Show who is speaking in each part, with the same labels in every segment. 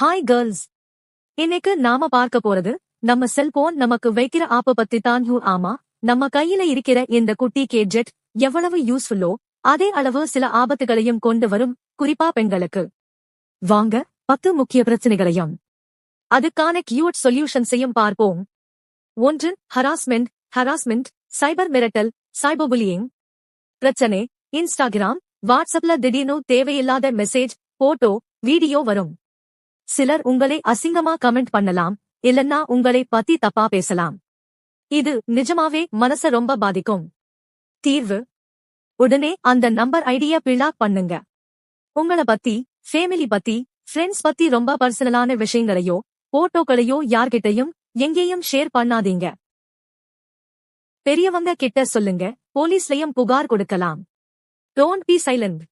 Speaker 1: Hi girls இன்னைக்கு நாம பார்க்க போறது நம்ம செல்போன் நமக்கு வைக்கிற ஆப்ப பத்தி தான் ஹூ ஆமா? நம்ம கையில இருக்கிற இந்த குட்டி கேட்ஜெட் எவ்வளவு யூஸ்ஃபுல்லோ அதே அளவு சில ஆபத்துகளையும் கொண்டு வரும் குறிப்பா பெண்களுக்கு. வாங்க பத்து முக்கிய பிரச்சனைகளையும். அதுக்கான கியூட் சொல்யூஷன்ஸையும் பார்ப்போம். ஒன்று ஹராஸ்மெண்ட் ஹராஸ்மெண்ட் சைபர் மிரட்டல் சைபர் புலியிங் பிரச்சனை இன்ஸ்டாகிராம் வாட்ஸ்அப்ல திடீர்னு தேவையில்லாத மெசேஜ் போட்டோ வீடியோ வரும். சிலர் உங்களை அசிங்கமா கமெண்ட் பண்ணலாம் இல்லன்னா உங்களை பத்தி தப்பா பேசலாம். இது நிஜமாவே மனச ரொம்ப பாதிக்கும். தீர்வு? உடனே அந்த நம்பர் ஐடியா பிளாக் பண்ணுங்க. உங்கள பத்தி ஃபேமிலி பத்தி ஃப்ரெண்ட்ஸ் பத்தி ரொம்ப பர்சனலான விஷயங்களையோ போட்டோக்களையோ யார்கிட்டயும் எங்கேயும் ஷேர் பண்ணாதீங்க. பெரியவங்க கிட்ட சொல்லுங்க போலீஸ்லயும் புகார் கொடுக்கலாம். டோன்ட் பி சைலண்ட்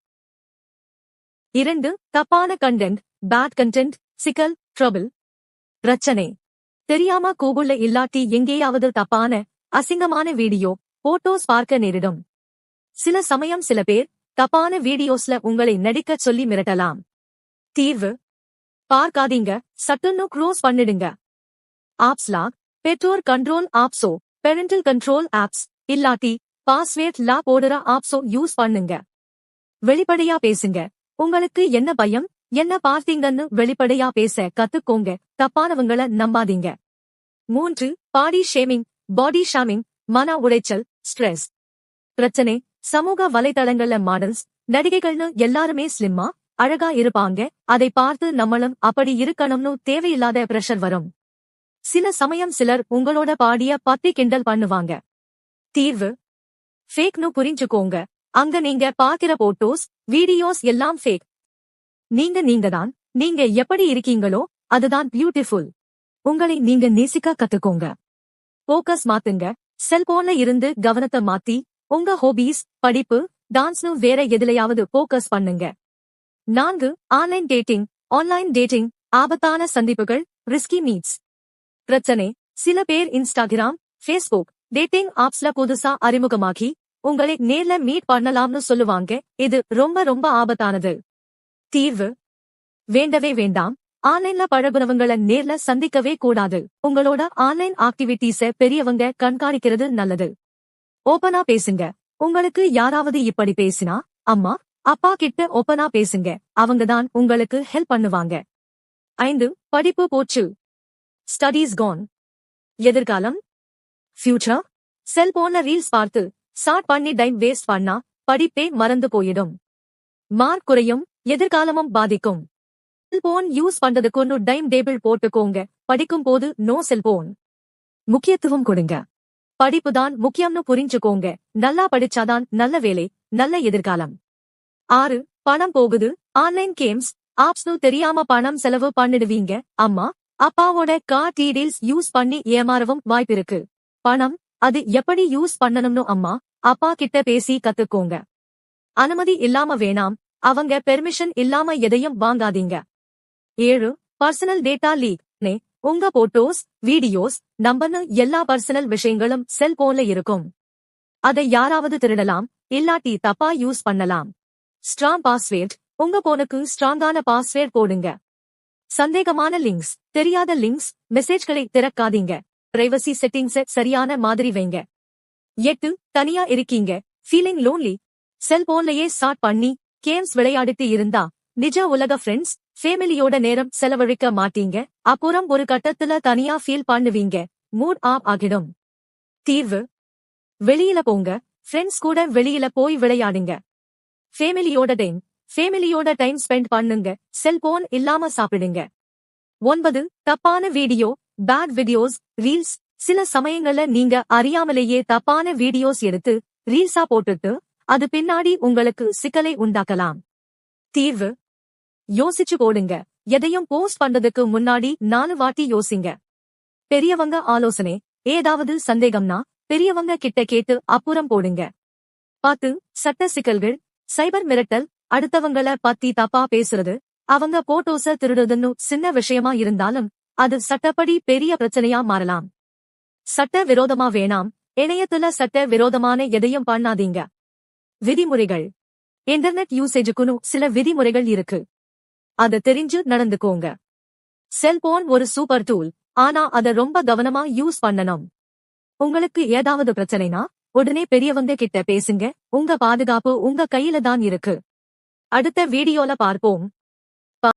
Speaker 1: இரண்டு தப்பான கண்டென்ட் பேட் கண்டென்ட் சிக்கல் ட்ரபிள் பிரச்சனை தெரியாம கூகுள்ல இல்லாட்டி எங்கேயாவது தப்பான அசிங்கமான வீடியோ போட்டோஸ் பார்க்க நேரிடும். சில சமயம் சில பேர் தப்பான வீடியோஸ்ல உங்களை நடிக்கச் சொல்லி மிரட்டலாம். தீர்வு. பார்க்காதீங்க சட்டுன்னு க்ளோஸ் பண்ணிடுங்க. ஆப்ஸ் லாக் பெற்றோர் கண்ட்ரோல் ஆப்ஸோ பெரண்டல் கண்ட்ரோல் ஆப்ஸ் இல்லாட்டி பாஸ்வேர்ட் லாக் போடுற ஆப்ஸோ யூஸ் பண்ணுங்க. வெளிப்படையா பேசுங்க. உங்களுக்கு என்ன பயம்? என்ன பார்த்தீங்கன்னு வெளிப்படையா பேச கத்துக்கோங்க. தப்பானவங்கள நம்பாதீங்க. மூன்று பாடி ஷேமிங் பாடி ஷாமிங் மன உளைச்சல் ஸ்ட்ரெஸ் பிரச்சனை சமூக வலைதளங்கள்ல மாடல்ஸ் நடிகைகள்னு எல்லாருமே ஸ்லிம்மா அழகா இருப்பாங்க. அதை பார்த்து நம்மளும் அப்படி இருக்கணும்னு தேவையில்லாத பிரஷர் வரும். சில சமயம் சிலர் உங்களோட பாடிய பத்தி கிண்டல் பண்ணுவாங்க. தீர்வு. ஃபேக்னு புரிஞ்சுக்கோங்க. அங்க நீங்க பாக்கிற போட்டோஸ் வீடியோஸ் எல்லாம் ஃபேக் நீங்க நீங்கதான். நீங்க எப்படி இருக்கீங்களோ அதுதான் பியூட்டிஃபுல் உங்களை நீங்க நேசிக்க கத்துக்கோங்க. போக்கஸ் மாத்துங்க. செல்போன்ல இருந்து கவனத்தை மாத்தி உங்க ஹோபீஸ் படிப்பு டான்ஸ்னு வேற எதுலயாவது போக்கஸ் பண்ணுங்க. நான்கு ஆன்லைன் டேட்டிங் ஆன்லைன் டேட்டிங் ஆபத்தான சந்திப்புகள் ரிஸ்கி மீட்ஸ் பிரச்சனை. சில பேர் இன்ஸ்டாகிராம் ஃபேஸ்புக் டேட்டிங் ஆப்ஸ்ல புதுசா அறிமுகமாகி உங்களை நேர்ல மீட் பண்ணலாம்னு சொல்லுவாங்க. இது ரொம்ப ரொம்ப ஆபத்தானது. தீர்வு? வேண்டவே வேண்டாம். ஆன்லைன்ல பழகுனவங்கள நேர்ல சந்திக்கவே கூடாது. உங்களோட ஆன்லைன் ஆக்டிவிட்டீஸ பெரியவங்க கண்காணிக்கிறது நல்லது. ஓபனா பேசுங்க. உங்களுக்கு யாராவது இப்படி பேசினா அம்மா அப்பா கிட்ட ஓபனா பேசுங்க. அவங்கதான் உங்களுக்கு ஹெல்ப் பண்ணுவாங்க. ஐந்து படிப்பு போச்சு. ஸ்டடீஸ் கான் எதிர்காலம்? ஃபியூச்சர் செல்போன்ல ரீல்ஸ் பார்த்து ஷார்ட் பண்ணி டைம் வேஸ்ட் பண்ணா படிப்பே மறந்து போயிடும். மார்க் குறையும். எதிர்காலமும் பாதிக்கும். செல்போன் யூஸ் பண்றதுக்கு டைம் டேபிள் போட்டுக்கோங்க. படிக்கும் போது நோ செல்போன். முக்கியத்துவம் கொடுங்க. படிப்பு தான் முக்கியம்னு புரிஞ்சுக்கோங்க. நல்லா படிச்சாதான் நல்ல வேலை நல்ல எதிர்காலம். ஆறு பணம் போகுது. ஆன்லைன் கேம்ஸ் ஆப்ஸ்னு தெரியாம பணம் செலவு பண்ணிடுவீங்க. அம்மா அப்பாவோட கார் டீடெயில்ஸ் யூஸ் பண்ணி ஏமாறவும் வாய்ப்பிருக்கு. பணம் அது எப்படி யூஸ் பண்ணணும்னு அம்மா அப்பா கிட்ட பேசி கத்துக்கோங்க. அனுமதி இல்லாம வேணாம். அவங்க பெர்மிஷன் இல்லாம எதையும் வாங்காதீங்க. ஏழு பர்சனல் டேட்டா லீக் நே உங்க போட்டோஸ் வீடியோஸ் நம்பனு எல்லா பர்சனல் விஷயங்களும் செல்போன்ல இருக்கும். அதை யாராவது திருடலாம் இல்லாட்டி தப்பா யூஸ் பண்ணலாம். ஸ்ட்ராங் பாஸ்வேர்ட் உங்க போனுக்கு ஸ்ட்ராங்கான பாஸ்வேர்ட் போடுங்க. சந்தேகமான லிங்க்ஸ் தெரியாத லிங்க்ஸ் மெசேஜ்களை திறக்காதீங்க. பிரைவசி செட்டிங்ஸ சரியான மாதிரி வைங்க. எட்டு தனியா இருக்கீங்க. ஃபீலிங் லோன்லி செல்போன்லயே ஸ்டார்ட் பண்ணி கேம்ஸ் விளையாடிட்டு இருந்தா? நிஜ உலக ஃப்ரெண்ட்ஸ் ஃபேமிலியோட நேரம் செலவழிக்க மாட்டீங்க. அப்புறம் ஒரு கட்டத்துல தனியா ஃபீல் பண்ணுவீங்க. மூட் ஆப் ஆகிடும். தீர்வு? வெளியில போங்க. ஃப்ரெண்ட்ஸ் கூட வெளியில போய் விளையாடுங்க. ஃபேமிலியோட டைம் ஃபேமிலியோட டைம் ஸ்பெண்ட் பண்ணுங்க. செல்போன் இல்லாம சாப்பிடுங்க. ஒன்பது தப்பான வீடியோ பேட் வீடியோஸ் ரீல்ஸ் சில சமயங்கள்ல நீங்க அறியாமலேயே தப்பான வீடியோஸ் எடுத்து ரீல்ஸா போட்டுட்டு அது பின்னாடி உங்களுக்கு சிக்கலை உண்டாக்கலாம். தீர்வு. யோசிச்சு போடுங்க. எதையும் போஸ்ட் பண்றதுக்கு முன்னாடி நாலு வாட்டி யோசிங்க. பெரியவங்க ஆலோசனை. ஏதாவது சந்தேகம்னா பெரியவங்க கிட்ட கேட்டு அப்புறம் போடுங்க. பத்து சட்ட சிக்கல்கள் சைபர் மிரட்டல் அடுத்தவங்கள பத்தி தப்பா பேசுறது அவங்க போட்டோஸ திருடுதுன்னு சின்ன விஷயமா இருந்தாலும் அது சட்டப்படி பெரிய பிரச்சனையா மாறலாம். சட்ட விரோதமா வேணாம். இணையத்துல சட்ட விரோதமான எதையும் பண்ணாதீங்க. விதிமுறைகள். இன்டர்நெட் யூசேஜுக்குன்னு சில விதிமுறைகள் இருக்கு. அத தெரிஞ்சு நடந்துக்கோங்க. செல்போன் ஒரு சூப்பர் டூல் ஆனா அத ரொம்ப கவனமா யூஸ் பண்ணணும். உங்களுக்கு ஏதாவது பிரச்சனைனா உடனே பெரியவங்க கிட்ட பேசுங்க உங்க பாதுகாப்பு உங்க கையில தான் இருக்கு. அடுத்த வீடியோல பார்ப்போம்.